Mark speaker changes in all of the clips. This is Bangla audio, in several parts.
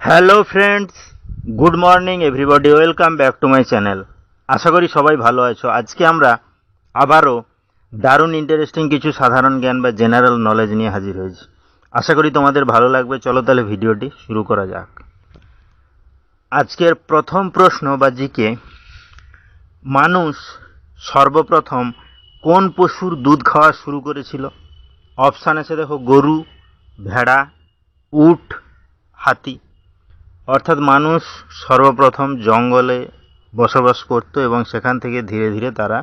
Speaker 1: Hello friends good morning everybody welcome back to my channel আশা করি সবাই ভালো আছো। আজকে আমরা আবারও দারুণ ইন্টারেস্টিং কিছু সাধারণ জ্ঞান বা জেনারেল নলেজ নিয়ে হাজির হয়েছি। আশা করি তোমাদের ভালো লাগবে। চলো তাহলে ভিডিওটি শুরু করা যাক। আজকের প্রথম প্রশ্ন বা জিকে মানুষ সর্বপ্রথম কোন পশুর দুধ খাওয়া শুরু করেছিল? অপশান আছে দেখো, গরু, ভেড়া, উট, হাতি। অর্থাৎ মানুষ সর্বপ্রথম জঙ্গলে বসবাস করত এবং সেখান থেকে ধীরে ধীরে তারা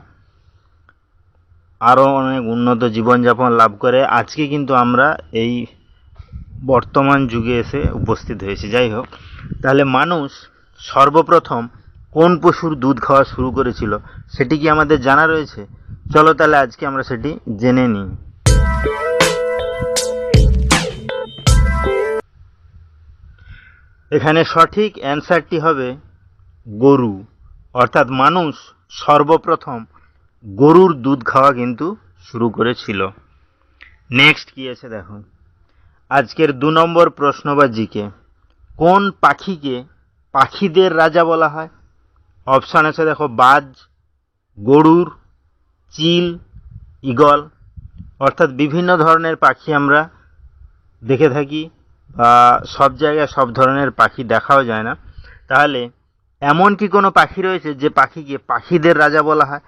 Speaker 1: আরও অনেক উন্নত জীবনযাপন লাভ করে। আজকে কিন্তু আমরা এই বর্তমান যুগে এসে উপস্থিত হয়েছি। যাই হোক, তাহলে মানুষ সর্বপ্রথম কোন পশুর দুধ খাওয়া শুরু করেছিল সেটি কি আমাদের জানা রয়েছে? চলো তাহলে আজকে আমরা সেটি জেনে নিই। এখানে সঠিক অ্যান্সারটি হবে গরু, অর্থাৎ মানুষ সর্বপ্রথম গরুর দুধ খাওয়া কিন্তু শুরু করেছিল। নেক্সট কি আছে দেখো। আজকের দু নম্বর প্রশ্ন বা জিকে। কোন পাখিকে পাখিদের রাজা বলা হয়? অপশান আছে দেখো বাজ, গরুর, চিল ইগল অর্থাৎ বিভিন্ন ধরনের পাখি আমরা দেখে থাকি। বা সব জায়গায় সব ধরনের পাখি দেখাও যায় না। তাহলে এমন কি কোনো পাখি রয়েছে যে পাখিকে পাখিদের রাজা বলা হয়?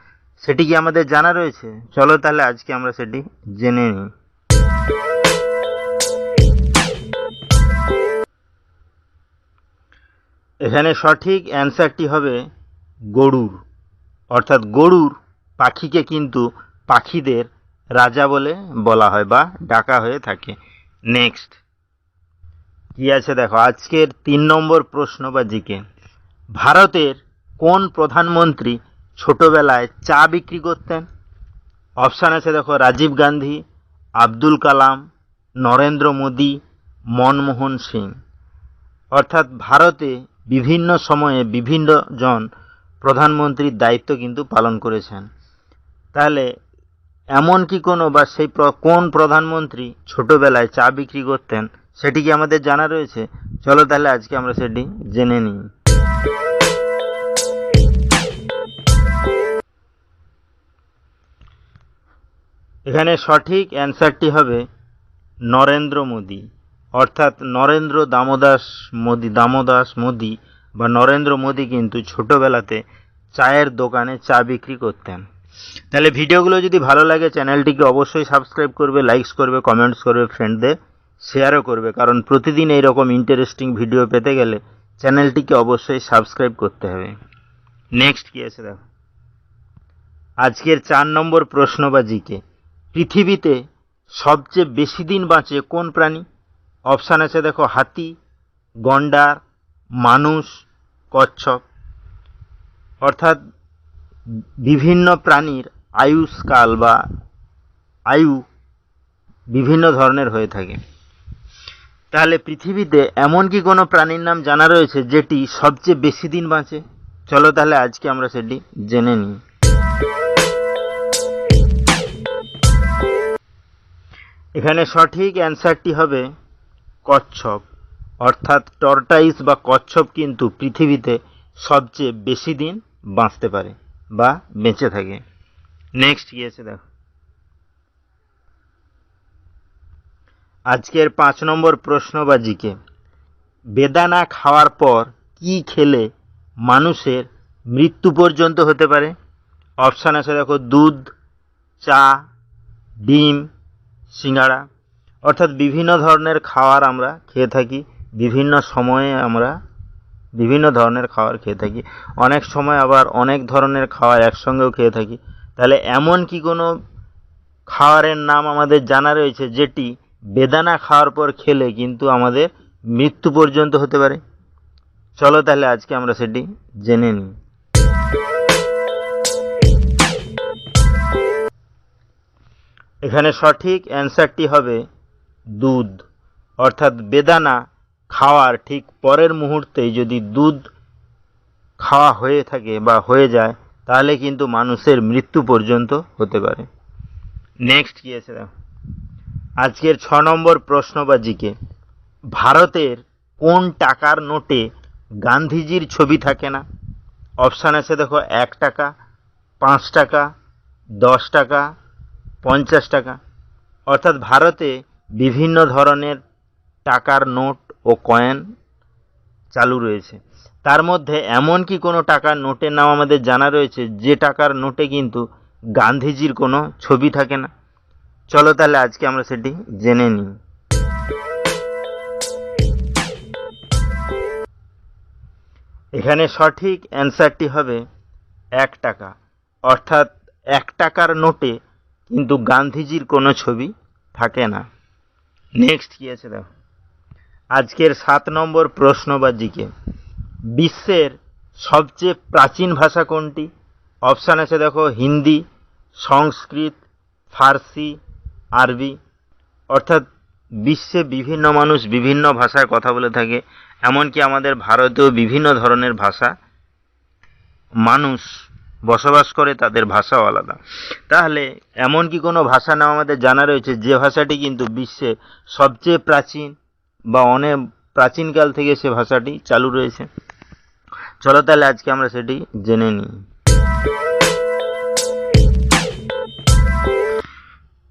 Speaker 1: সেটি কি আমাদের জানা রয়েছে? চলো তাহলে আজকে আমরা সেটি জেনে নিই। এখানে সঠিক অ্যান্সারটি হবে গরুর। অর্থাৎ গরুর পাখিকে কিন্তু পাখিদের রাজা বলে বলা হয় বা ডাকা হয়ে থাকে। নেক্সট। কি আছে দেখো? আজকের তিন নম্বর প্রশ্ন বা জিকে। ভারতের কোন প্রধানমন্ত্রী ছোটবেলায় চা বিক্রি করতেন? অপশান আছে দেখো, রাজীব গান্ধী, আব্দুল কালাম, নরেন্দ্র মোদী, মনমোহন সিং। অর্থাৎ ভারতে বিভিন্ন সময়ে বিভিন্ন জন প্রধানমন্ত্রীর দায়িত্ব কিন্তু পালন করেছেন। তাহলে এমন কি কোনো বা সেই কোন প্রধানমন্ত্রী ছোটবেলায় চা বিক্রি করতেন? সেটি কি আমাদের জানা রয়েছে? চলো তাহলে আজকে আমরা সেটি জেনে নিই। এখানে সঠিক অ্যান্সারটি হবে নরেন্দ্র মোদী। অর্থাৎ নরেন্দ্র দামোদাস মোদি দামোদাস মোদি বা নরেন্দ্র মোদী কিন্তু ছোটোবেলাতে চায়ের দোকানে চা বিক্রি করতেন। তাহলে ভিডিওগুলো যদি ভালো লাগে, চ্যানেলটিকে অবশ্যই সাবস্ক্রাইব করবে লাইকস করবে কমেন্টস করবে ফ্রেন্ডদের শেয়ারও করবে, কারণ প্রতিদিন এইরকম ইন্টারেস্টিং ভিডিও পেতে গেলে চ্যানেলটিকে অবশ্যই সাবস্ক্রাইব করতে হবে। নেক্সট কি আছে দেখো? আজকের চার নম্বর প্রশ্ন বা জিকে। পৃথিবীতে সবচেয়ে বেশি দিন বাঁচে কোন প্রাণী? অপশান আছে দেখো, হাতি, গন্ডার, মানুষ, কচ্ছপ। অর্থাৎ বিভিন্ন প্রাণীর আয়ুষ্কাল বা আয়ু বিভিন্ন ধরনের হয়ে থাকে। তাহলে পৃথিবীতে এমন কি কোনো প্রাণীর নাম জানা রয়েছে যেটি সবচেয়ে বেশি দিন বাঁচে? চলো তাহলে আজকে আমরা সেটি জেনে নিই। এখানে সঠিক অ্যান্সারটি হবে কচ্ছপ। অর্থাৎ টর্টাইস বা কচ্ছপ কিন্তু পৃথিবীতে সবচেয়ে বেশি দিন বাঁচতে পারে বা বেঁচে থাকে। নেক্সট আছে দেখো। আজকের পাঁচ নম্বর প্রশ্ন বা জিকে বেদানা খাওয়ার পর কি খেলে মানুষের মৃত্যু পর্যন্ত হতে পারে? অপশান আছে দেখো, দুধ, চা, ডিম, সিঙ্গাড়া। অর্থাৎ বিভিন্ন ধরনের খাবার আমরা খেয়ে থাকি, বিভিন্ন সময়ে আমরা বিভিন্ন ধরনের খাবার খেয়ে থাকি। অনেক সময় আবার অনেক ধরনের খাবার একসঙ্গেও খেয়ে থাকি। তাহলে এমন কি কোনো খাবারের নাম আমাদের জানা রয়েছে যেটি বেদানা খাওয়ার পর খেলে কিন্তু আমাদের মৃত্যু পর্যন্ত হতে পারে। চলো তাহলে আজকে আমরা সেটি জেনে নিই। এখানে সঠিক অ্যান্সারটি হবে দুধ। অর্থাৎ বেদানা খাওয়ার ঠিক পরের মুহূর্তেই যদি দুধ খাওয়া হয়ে থাকে বা হয়ে যায়, তাহলে কিন্তু মানুষের মৃত্যু পর্যন্ত হতে পারে। নেক্সট কী আছে দেখো। আজকের ছ নম্বর প্রশ্ন বা জিকে ভারতের কোন টাকার নোটে গান্ধীজির ছবি থাকে না? অপশান আছে দেখো, এক টাকা, পাঁচ টাকা, দশ টাকা, পঞ্চাশ টাকা। অর্থাৎ ভারতে বিভিন্ন ধরনের টাকার নোট ও কয়েন চালু রয়েছে। তার মধ্যে এমন কি কোনো টাকার নোটের নাম আমাদের জানা রয়েছে, যে টাকার নোটে কিন্তু গান্ধীজির কোনো ছবি থাকে না? চলো তাহলে আজকে আমরা সেটি জেনে নিই। এখানে সঠিক অ্যান্সারটি হবে এক টাকা। অর্থাৎ এক টাকার নোটে কিন্তু গান্ধীজির কোনো ছবি থাকে না। নেক্সট কী আছে দেখো। আজকের সাত নম্বর প্রশ্ন বা জিকে। বিশ্বের সবচেয়ে প্রাচীন ভাষা কোনটি? অপশান আছে দেখো হিন্দি, সংস্কৃত, ফার্সি আরবি, অর্থাৎ বিশ্বে বিভিন্ন মানুষ বিভিন্ন ভাষায় কথা বলে থাকে, এমনকি আমাদের ভারতেও বিভিন্ন ধরনের ভাষা মানুষ বসবাস করে, তাদের ভাষাও আলাদা। তাহলে এমন কি কোনো ভাষা নাম আমাদের জানা রয়েছে? যে ভাষাটি কিন্তু বিশ্বে সবচেয়ে প্রাচীন বা অনেক প্রাচীনকাল থেকে সে ভাষাটি চালু রয়েছে। চলো তাহলে আজকে আমরা সেটি জেনে নিই।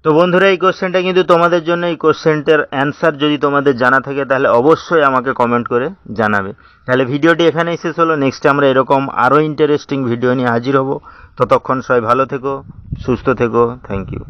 Speaker 1: তো বন্ধুরা, এই কোশ্চেনটা কিন্তু তোমাদের জন্য, এই কোশ্চেনটার অ্যান্সার যদি তোমাদের জানা থাকে, তাহলে অবশ্যই আমাকে কমেন্ট করে জানাবে। তাহলে ভিডিওটি এখানেই শেষ হলো। নেক্সট আমরা এরকম আরও ইন্টারেস্টিং ভিডিও নিয়ে হাজির হব। ততক্ষণ সবাই ভালো থেকো, সুস্থ থেকো। Thank you